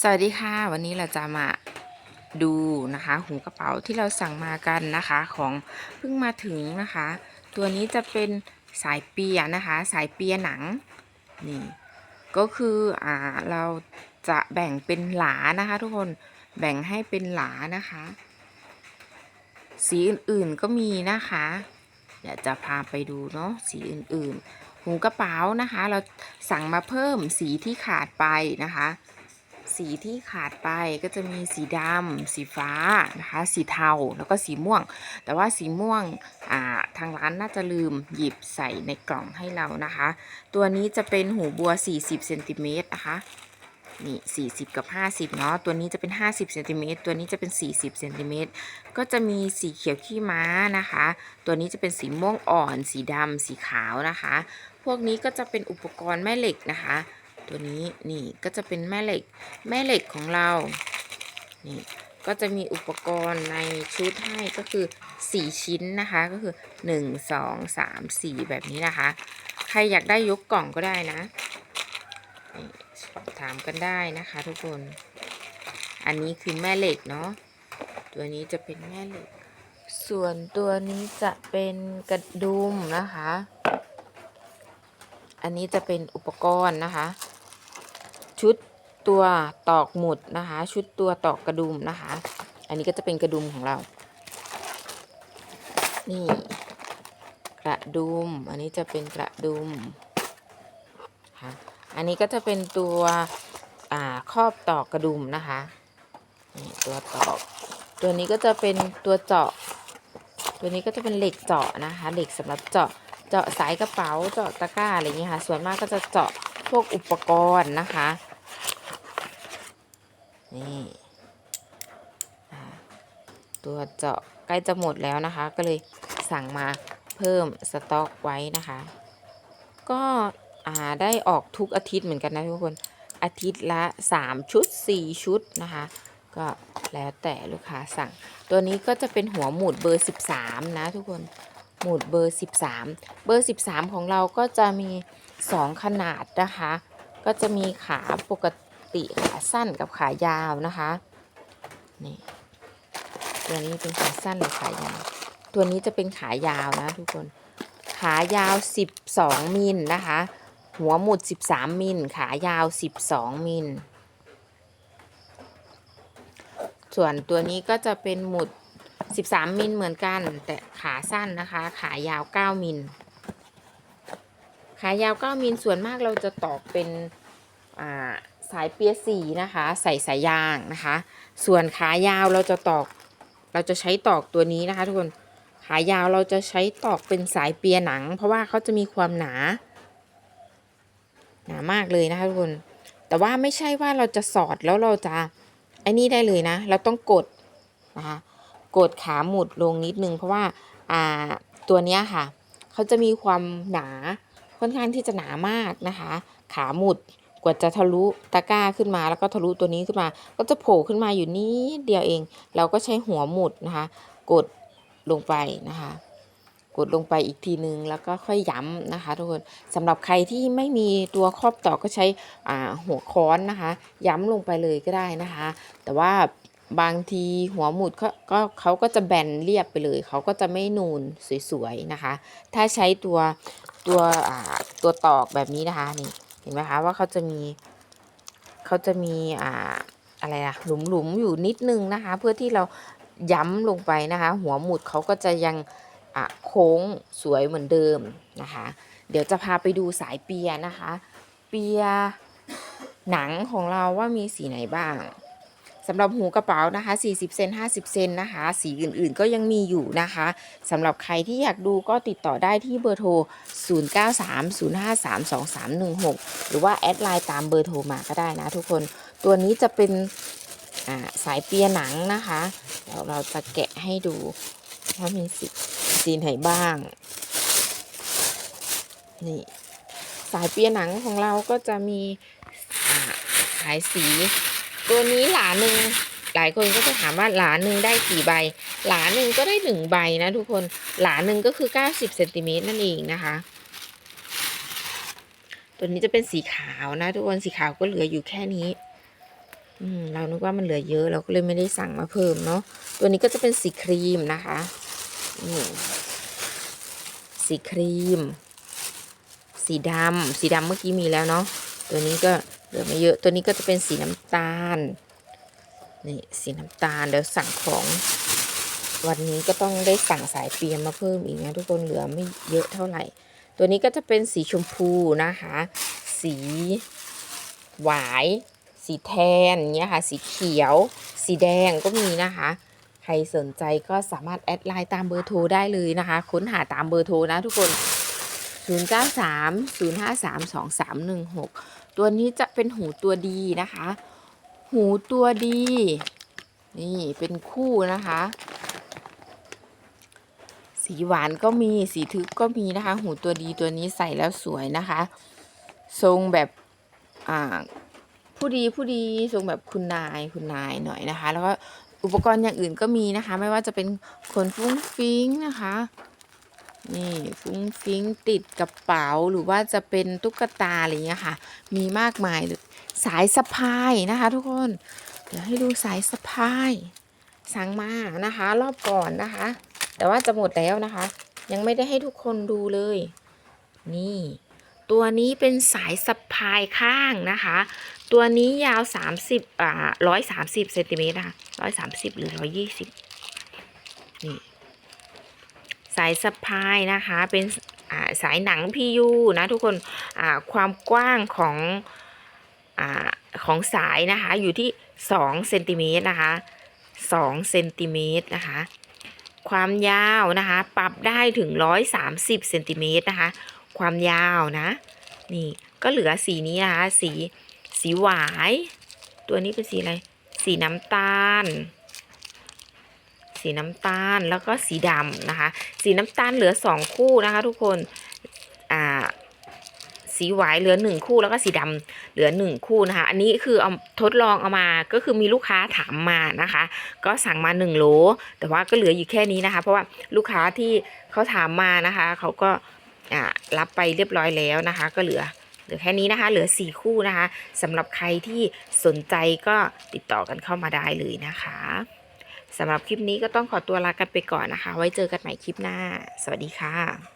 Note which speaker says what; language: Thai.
Speaker 1: สวัสดีค่ะ วันนี้เราจะมาดูนะคะหูกระเป๋าที่เราสั่งมากันนะคะของเพิ่งมาถึงนะคะ ตัวนี้จะเป็นสายเปียนะคะ สายเปียหนังนี่ก็คืออ่าเราจะแบ่งเป็นหลานะคะ ทุกคนแบ่งให้เป็นหลานะคะ สีอื่นๆก็มีนะคะเดี๋ยวจะพาไปดูเนาะสีอื่นๆหูกระเป๋านะคะ เราสั่งมาเพิ่มสีที่ขาดไปนะคะ สีที่ขาดไปก็จะมีสีดำสีฟ้านะคะสีเทาแล้วก็สีม่วง แต่ว่าสีม่วงาทางร้านน่าจะลืมหยิบใส่ในกล่องให้เรานะคะ ตัวนี้จะเป็นหูบัว 40เซนติเมตรนะคะนี่ 40 กับ 50 เนาะ ตัวนี้จะเป็น 50เซนติเมตรตัวนี้จะเป็น 40เซนติเมตรก็จะมีสีเขียวขี้ม้านะคะ ตัวนี้จะเป็นสีม่วงอ่อน สีดำ สีขาวนะคะ พวกนี้ก็จะเป็นอุปกรณ์แม่เหล็กนะคะ ตัวนี้นี่ก็จะเป็นแม่เหล็กแม่เหล็กของเรา นี่ก็จะมีอุปกรณ์ในชุดให้ก็คือ 4 ชิ้นนะคะก็คือ 1 2 3 4 แบบนี้นะคะ ใครอยากได้ยกกล่องก็ได้นะถามกันได้นะคะทุกคน อันนี้คือแม่เหล็กเนาะตัวนี้จะเป็นแม่เหล็ก ส่วนตัวนี้จะเป็นกระดุมนะคะ อันนี้จะเป็นอุปกรณ์นะคะ ชุดตัวตอกหมุดนะคะ ชุดตัวตอกกระดุมนะคะ อันนี้ก็จะเป็นกระดุมของเรา นี่ กระดุม อันนี้จะเป็นกระดุมค่ะอันนี้ก็จะเป็นตัวอ่าครอบตอกกระดุมนะคะนี่ตัวตอก ตัวนี้ก็จะเป็นตัวเจาะ ตัวนี้ก็จะเป็นเหล็กเจาะนะคะ เหล็กสำหรับเจาะ เจาะสายกระเป๋า เจาะตะกร้าอะไรอย่างเงี้ยค่ะ ส่วนมากก็จะเจาะพวกอุปกรณ์นะคะ นี่ตัวเจาะใกล้จะหมดแล้วนะคะ ก็เลยสั่งมาเพิ่มสต็อกไว้นะคะ ก็อ่าได้ออกทุกอาทิตย์เหมือนกันนะทุกคนอาทิตย์ละ 3 ชุด 4 ชุดนะคะ ก็แล้วแต่ลูกค้าสั่ง ตัวนี้ก็จะเป็นหัวหมุดเบอร์ 13 นะทุกคนหมุดเบอร์ 13 เบอร์ 13 ของเราก็จะมี 2 ขนาดนะคะ ก็จะมีขาปก ติขาสั้นกับขายาวนะคะนี่ตัวนี้เป็นขาสั้นหรือขายาว ตัวนี้จะเป็นขายาวนะทุกคน ขายาว 12 มิลนะคะ หัวหมุด 13 มิล ขายาว 12 มิล ส่วนตัวนี้ก็จะเป็นหมุด 13 มิลเหมือนกัน แต่ขาสั้นนะคะ ขายาว 9 มิล ขายาว 9 มิล ส่วนมากเราจะตอกเป็น อ่า สายเปียสีนะคะ ใส่สายยางนะคะ ส่วนขายาวเราจะตอก เราจะใช้ตอกตัวนี้นะคะ ทุกคนขายาวเราจะใช้ตอกเป็นสายเปียหนัง เพราะว่าเขาจะมีความหนา หนามากเลยนะคะทุกคน แต่ว่าไม่ใช่ว่าเราจะสอดแล้วเราจะไอ้นี่ได้เลยนะ เราต้องกดนะคะกดขาหมุดลงนิดนึง เพราะว่าอ่าตัวเนี้ยค่ะเขาจะมีความหนาค่อนข้างที่จะหนามากนะคะ ขาหมุด กว่าจะทะลุตะกร้าขึ้นมา แล้วก็ทะลุตัวนี้ขึ้นมา ก็จะโผล่ขึ้นมาอยู่นิดเดียวเอง เราก็ใช้หัวหมุดนะคะ กดลงไปนะคะ กดลงไปอีกทีนึงแล้วก็ค่อยย้ำนะคะ ทุกคนสำหรับใครที่ไม่มีตัวครอบต่อก็ใช้หัวค้อนนะคะ ย้ำลงไปเลยก็ได้นะคะ แต่ว่าบางทีหัวหมุดเขาก็เขาก็จะแบนเรียบไปเลย เขาก็จะไม่นูนสวยๆนะคะ ถ้าใช้ตัวตัวตัวตอกแบบนี้นะคะนี่ ห็นไหมคะว่าเขาจะมีเขาจะมีอ่าอะไรนะหลุมๆอยู่นิดนึงนะคะ เพื่อที่เราย้ำลงไปนะคะ หัวหมุดเขาก็จะยังอะโค้งสวยเหมือนเดิมนะคะ เดี๋ยวจะพาไปดูสายเปียนะคะ เปียหนังของเราว่ามีสีไหนบ้าง สำหรับหูกระเป๋านะคะ 40 เซน 50 เซนนะคะ สีอื่นๆก็ยังมีอยู่นะคะสำหรับใครที่อยากดูก็ติดต่อได้ที่เบอร์โทร 0930532316 หรือว่าแอดไลน์ตามเบอร์โทรมาก็ได้นะทุกคน ตัวนี้จะเป็นาสายเปียหนังนะคะเดี๋ยวเราจะแกะให้ดูว่ามีสีสีไหนบ้าง นี่ สายเปียหนังของเราก็จะมีหลายสี ตัวนี้หลาหนึ่งหลายคนก็จะถามว่าหลาหนึ่งได้กี่ใบ หลาหนึ่งก็ได้หนึ่งใบนะทุกคนหลาหนึ่งก็คือ90เซนติเมตรนั่นเองนะคะ ตัวนี้จะเป็นสีขาวนะ ทุกคนสีขาวก็เหลืออยู่แค่นี้อืมเรานึกว่ามันเหลือเยอะเราก็เลยไม่ได้สั่งมาเพิ่มเนาะตัวนี้ก็จะเป็นสีครีมนะคะนี่สีครีม สีดำสีดำเมื่อกี้มีแล้วเนาะตัวนี้ก็ เหลือไม่เยอะตัวนี้ก็จะเป็นสีน้ำตาลนี่สีน้ำตาลเดี๋ยวสั่งของ วันนี้ก็ต้องได้สั่งสายเปียมมาเพิ่มอีกนะทุกคนเหลือไม่เยอะเท่าไหร่ ตัวนี้ก็จะเป็นสีชมพูนะคะ สีหวาย สีแทนเนี้ยค่ะ สีเขียว สีแดงก็มีนะคะใครสนใจก็สามารถแอดไลน์ตามเบอร์โทรได้เลยนะคะ ค้นหาตามเบอร์โทรนะทุกคน 093 053 2316 ตัวนี้จะเป็นหูตัวดีนะคะ หูตัวดี นี่เป็นคู่นะคะ สีหวานก็มีสีทึบก็มีนะคะ หูตัวดีตัวนี้ใส่แล้วสวยนะคะ ทรงแบบอ่าผู้ดีผู้ดีทรงแบบคุณนายคุณนายหน่อยนะคะ แล้วก็อุปกรณ์อย่างอื่นก็มีนะคะ ไม่ว่าจะเป็นขนฟุ้งฟิ้งนะคะ นี่ฟุ้งฟิ้งติดกระเป๋าหรือว่าจะเป็นตุ๊กตาอะไรอย่างเงี้ยค่ะ มีมากมายสายสะพายนะคะ ทุกคน เดี๋ยวให้ดูสายสะพายสั่งมานะคะ รอบก่อนนะคะ แต่ว่าจะหมดแล้วนะคะ ยังไม่ได้ให้ทุกคนดูเลย นี่ ตัวนี้เป็นสายสะพายข้างนะคะ ตัวนี้ยาว 30อ่า130เซนติเมตรนะคะ130 หรือ 120นี่ สายสะพายนะคะเป็นาสายหนัง PU นะทุกคนความกว้างของอของสายนะคะอยู่ที่2เซนติเมตรนะคะ2เซนติเมตรนะคะความยาวนะคะปรับได้ถึง 130เซนติเมตรนะคะความยาวนะนี่ก็เหลือสีนี้นะคะสีสีหวาย ตัวนี้เป็นสีอะไร สีน้ำตาล สีน้ำตาลแล้วก็สีดำนะคะ สีน้ำตาลเหลือสองคู่นะคะ ทุกคนอ่าสีหวายเหลือหนึ่งคู่แล้วก็สีดำเหลือหนึ่งคู่นะคะ อันนี้คือเอาทดลองเอามาก็คือมีลูกค้าถามมานะคะ ก็สั่งมาหนึ่งโหลแต่ว่าก็เหลืออยู่แค่นี้นะคะ เพราะว่าลูกค้าที่เขาถามมานะคะเขาก็รับไปเรียบร้อยแล้วนะคะ ก็เหลือเหลือแค่นี้นะคะ เหลือสี่คู่นะคะสำหรับใครที่สนใจก็ติดต่อกันเข้ามาได้เลยนะคะ สำหรับคลิปนี้ก็ต้องขอตัวลากันไปก่อนนะคะ ไว้เจอกันใหม่คลิปหน้า สวัสดีค่ะ